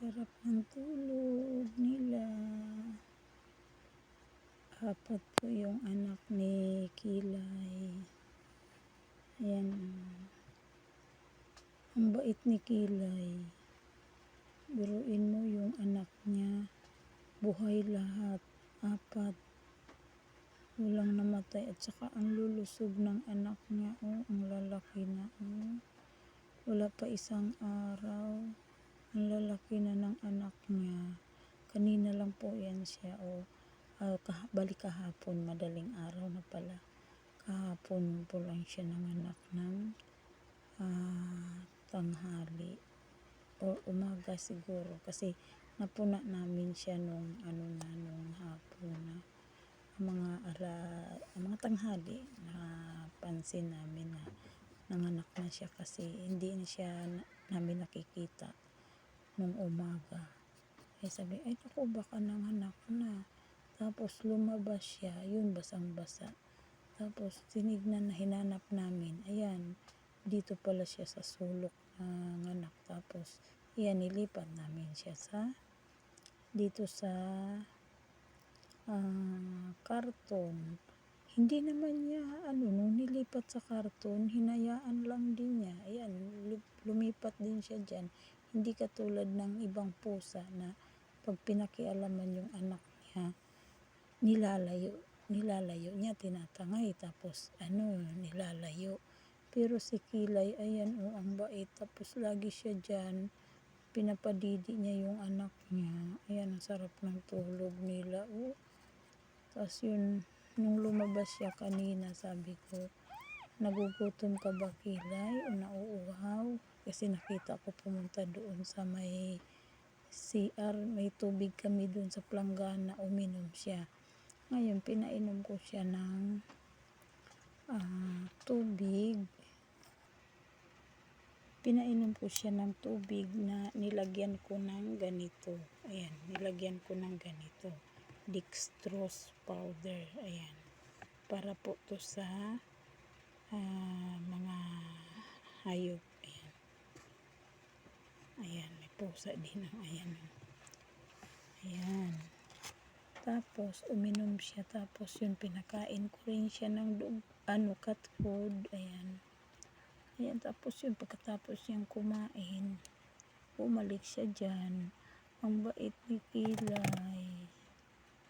sarap ng tulog nila. Apat po yung anak ni Kilay. Ayan. Ang bait ni Kilay. Buruin mo yung anak niya. Buhay lahat. Apat. Walang namatay. At saka ang lulusog ng anak niya. Oh, ang lalaki na. Oh. Wala pa isang araw. Ang lalaki na ng anak niya. Kanina lang po yan siya. Ah, kah- balik kahapon. Madaling araw na pala. Kahapon po lang siya nanganak ng ah, tanghali. O umaga siguro. Kasi napuna namin siya nung ano na nung hapon na mga ala, mga tanghali na pansin namin na nanganak na siya kasi hindi na siya na- namin nakikita nung umaga. Eh sabi, ay naku baka nanganak na. Tapos lumabas siya, yun basang basa. Tapos tinignan na hinanap namin, ayan, dito pala siya sa sulok ng anak. Tapos, iyan, nilipat namin siya sa, dito sa ah, karton. Hindi naman niya, ano, nung nilipat sa karton, hinayaan lang din niya. Ayan, lu- lumipat din siya dyan. Hindi katulad ng ibang pusa na pag pinakialaman yung anak niya, nilalayo. Nilalayo niya, tinatangay. Tapos, ano, nilalayo. Pero si Kilay, ayan, oh, ang bait. Tapos, lagi siya dyan. Pinapadidi niya yung anak niya. Ayan, ang sarap ng tulog nila. Oh. Tapos, yun, nung lumabas siya kanina, sabi ko, nagugutom ka ba Kilay? O nauuhaw? Kasi nakita ko pumunta doon sa may CR, may tubig kami doon sa planggana, uminom siya. Ngayon, pinainom ko siya ng ah, tubig. Pinainom ko siya ng tubig na nilagyan ko ng ganito. Ayan, nilagyan ko ng ganito. Dextrose powder. Ayan. Para po to sa ah, mga hayop. Ayan. May pusa din. Ayan. Ayan. Tapos, uminom siya. Tapos, yun, pinakain ko rin siya ng dug, ano, cat food. Ayan. Ayan, tapos yun, pagkatapos niyang kumain, bumalik siya dyan. Ang bait ni Kilay.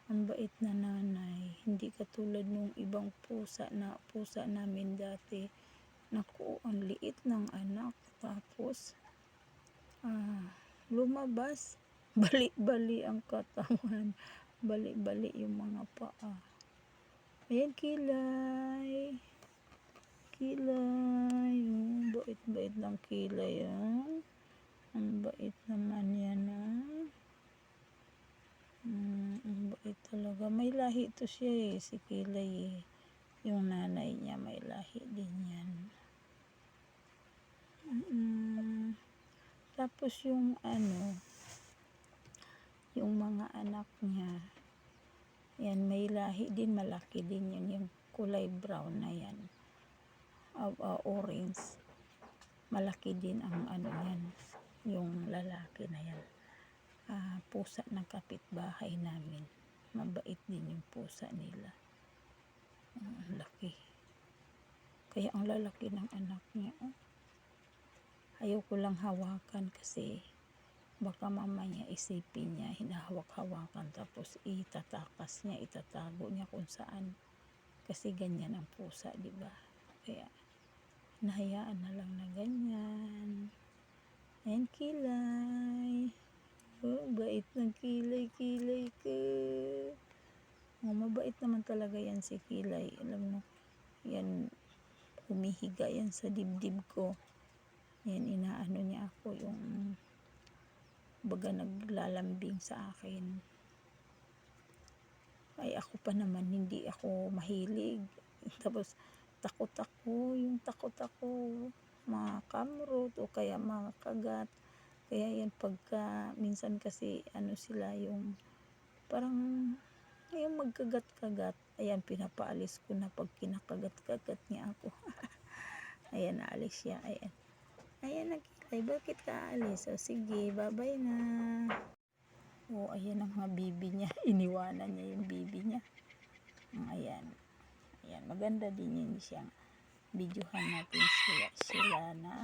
Ang bait na nanay. Hindi katulad nung ibang pusa na pusa namin dati. Naku, ang liit ng anak. Tapos, ah, lumabas. Bali-bali ang katawan. Bali-bali yung mga paa. Ayan, kilay. Kilay. Oh, bait-bait ng kilay, ah. Ang bait naman yan, ah. Mm, ang bait talaga. May lahi to siya, eh. Si kilay, eh. Yung nanay niya, may lahi din yan. Mm, tapos yung ano, yung mga anak niya, yan, may lahi din, malaki din yun, yung kulay brown na yan. Uh, uh, orange. Malaki din ang ano yan, yung lalaki na yan. Ah, pusa ng kapitbahay namin. Mabait din yung pusa nila. Ang laki. Kaya ang lalaki ng anak niya, oh. Ayaw ko lang hawakan kasi baka mamaya isipin niya, hinahawak-hawakan tapos itatakas niya, itatago niya kung saan. Kasi ganyan ang pusa, di ba? Kaya nahayaan na lang na ganyan. Ayan, kilay. Oh, bait ng kilay, kilay ka. Oh, mabait naman talaga yan si kilay. Alam mo, yan, humihiga yan sa dibdib ko. Yan, inaano niya ako yung baga naglalambing sa akin. Ay ako pa naman hindi ako mahilig. Tapos takot ako, yung takot ako mga kamrot o kaya mga kagat. Kaya yan pagka minsan kasi ano sila yung parang yung magkagat-kagat. Ayan, pinapaalis ko na pag kinakagat-kagat niya ako. Ayan, naalis siya. Ayan. Ayan, nagkila Ay, bakit ka aalis? O, sige, bye-bye na. O, ayan ang mga bibi niya. Iniwanan niya yung bibi niya. Mm, Ayan. Ayan, maganda din yun siyang videohan natin sila, sila na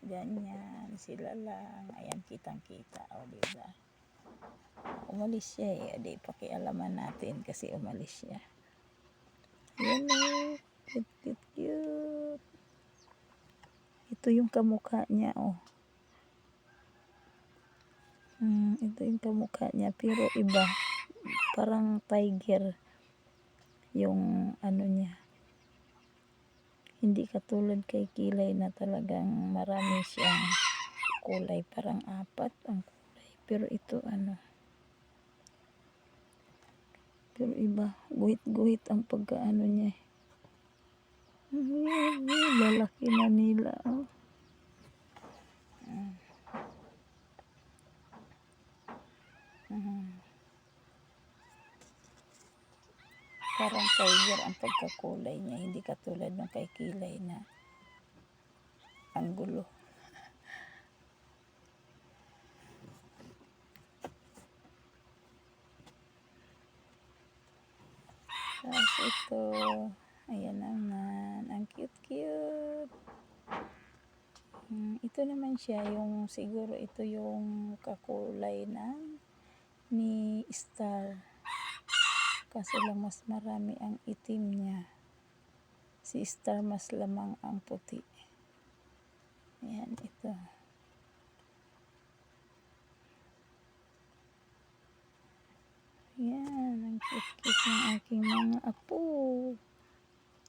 ganyan, sila lang. Ayan, kitang-kita. O, diba? Umalis siya eh. Di, pakialaman natin kasi umalis siya. Ayan o. Cute, cute, cute. Ito yung kamukha niya, oh. Hmm, ito yung kamukha niya, pero iba. Parang tiger yung ano niya. Hindi katulad kay Kilay na talagang marami siyang kulay. Parang apat ang kulay. Pero ito ano. Pero iba. Guhit-guhit ang pagkaano niya. eh. Lalaki na nila. Oh. Mm. Mm. Parang tiger ang pagkakulay niya. Hindi katulad ng kay Kilay na ang gulo. Tapos ito, ayan naman, ang cute-cute. Mm, ito naman siya, yung siguro ito yung kakulay ng ni Star. Kaso lang mas marami ang itim niya. Si Star mas lamang ang puti. Ayan, ito. Yan, ang cute-cute ng aking mga apo.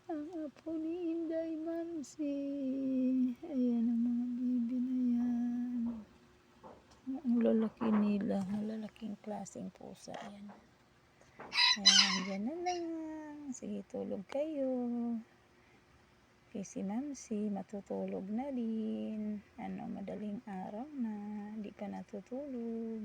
Ang apo ni Inday Mansi. Ayan ang mga bibi na yan. Ang lalaki nila. Malalaking klaseng pusa. Ayan. Ayan, dyan na lang. Sige, tulog kayo. Kay si Mamsi, matutulog na din. Ano, madaling araw na. Di pa natutulog.